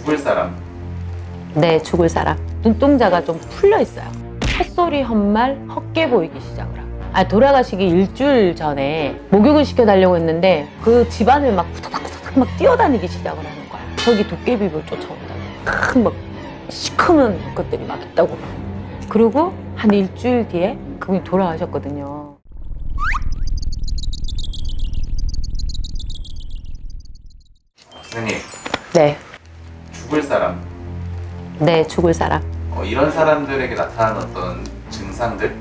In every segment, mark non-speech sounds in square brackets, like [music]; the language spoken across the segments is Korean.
죽을 사람. 네, 죽을 사람. 눈동자가 좀 풀려 있어요. 헛소리 헛말 헛게 보이기 시작을 하고. 아, 돌아가시기 일주일 전에 목욕을 시켜달라고 했는데 그 집안을 막 후다닥후다닥 막 뛰어다니기 시작을 하는 거야. 저기 도깨비를 쫓아온다고. 큰막 시커먼 것들이 막 있다고. 그리고 한 일주일 뒤에 그분이 돌아가셨거든요. 선생님, 네, 죽을 사람. 네, 죽을 사람. 어, 이런 사람들에게 나타나는 어떤 증상들?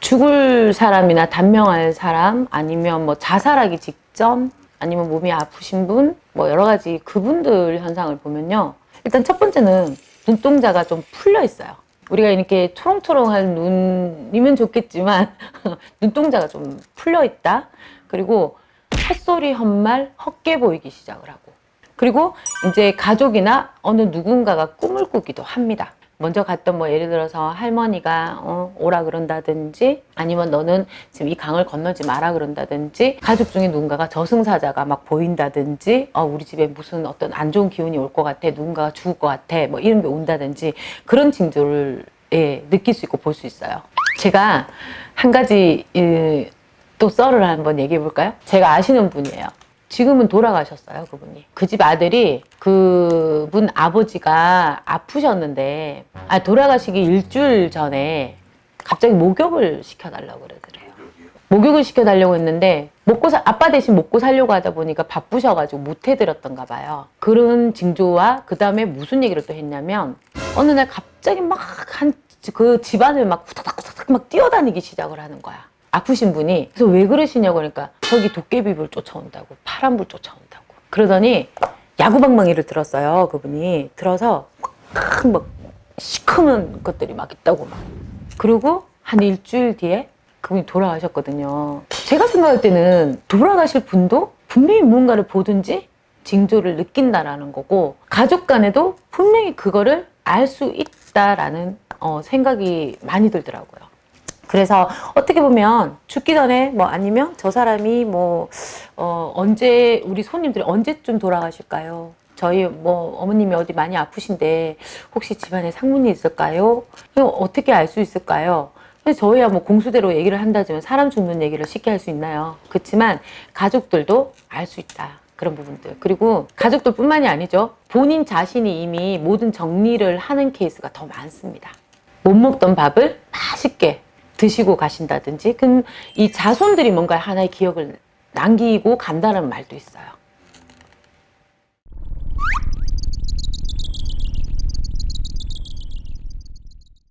죽을 사람이나 단명할 사람 아니면 뭐 자살하기 직전 아니면 몸이 아프신 분 뭐 여러 가지 그분들 현상을 보면요 일단 첫 번째는 눈동자가 좀 풀려 있어요 우리가 이렇게 초롱초롱한 눈이면 좋겠지만 [laughs] 눈동자가 좀 풀려 있다 그리고 헛소리 헛말 헛게 보이기 시작을 하고 그리고 이제 가족이나 어느 누군가가 꿈을 꾸기도 합니다. 먼저 갔던 뭐 예를 들어서 할머니가 어, 오라 그런다든지 아니면 너는 지금 이 강을 건너지 마라 그런다든지 가족 중에 누군가가 저승사자가 막 보인다든지 어, 우리 집에 무슨 어떤 안 좋은 기운이 올 것 같아 누군가가 죽을 것 같아 뭐 이런 게 온다든지 그런 징조를 예, 느낄 수 있고 볼 수 있어요. 제가 한 가지 이, 또 썰을 한번 얘기해 볼까요? 제가 아시는 분이에요. 지금은 돌아가셨어요, 그분이. 그 집 아들이 그분 아버지가 아프셨는데, 아, 돌아가시기 일주일 전에 갑자기 목욕을 시켜달라고 그러더래요. 목욕을 시켜달라고 했는데, 먹고 사, 아빠 대신 먹고 살려고 하다 보니까 바쁘셔가지고 못 해드렸던가 봐요. 그런 징조와 그 다음에 무슨 얘기를 또 했냐면, 어느 날 갑자기 막 한, 그 집안을 막 후다닥 후다닥 막 뛰어다니기 시작을 하는 거야. 아프신 분이 그래서 왜 그러시냐고 그러니까 저기 도깨비불 쫓아온다고 파란불 쫓아온다고. 그러더니 야구방망이를 들었어요 그분이. 들어서 큰막 시커먼 것들이 막 있다고 막. 그리고 한 일주일 뒤에 그분이 돌아가셨거든요. 제가 생각할 때는 돌아가실 분도 분명히 무언가를 보든지 징조를 느낀다라는 거고 가족 간에도 분명히 그거를 알 수 있다라는 어, 생각이 많이 들더라고요. 그래서 어떻게 보면 죽기 전에 뭐 아니면 저 사람이 뭐 어, 언제 우리 손님들이 언제쯤 돌아가실까요? 저희 뭐 어머님이 어디 많이 아프신데 혹시 집안에 상문이 있을까요? 어떻게 알 수 있을까요? 저희야 뭐 공수대로 얘기를 한다지만 사람 죽는 얘기를 쉽게 할 수 있나요? 그렇지만 가족들도 알 수 있다. 그런 부분들. 그리고 가족들 뿐만이 아니죠. 본인 자신이 이미 모든 정리를 하는 케이스가 더 많습니다. 못 먹던 밥을 맛있게 드시고 가신다든지, 그럼 이 자손들이 뭔가 하나의 기억을 남기고 간다는 말도 있어요.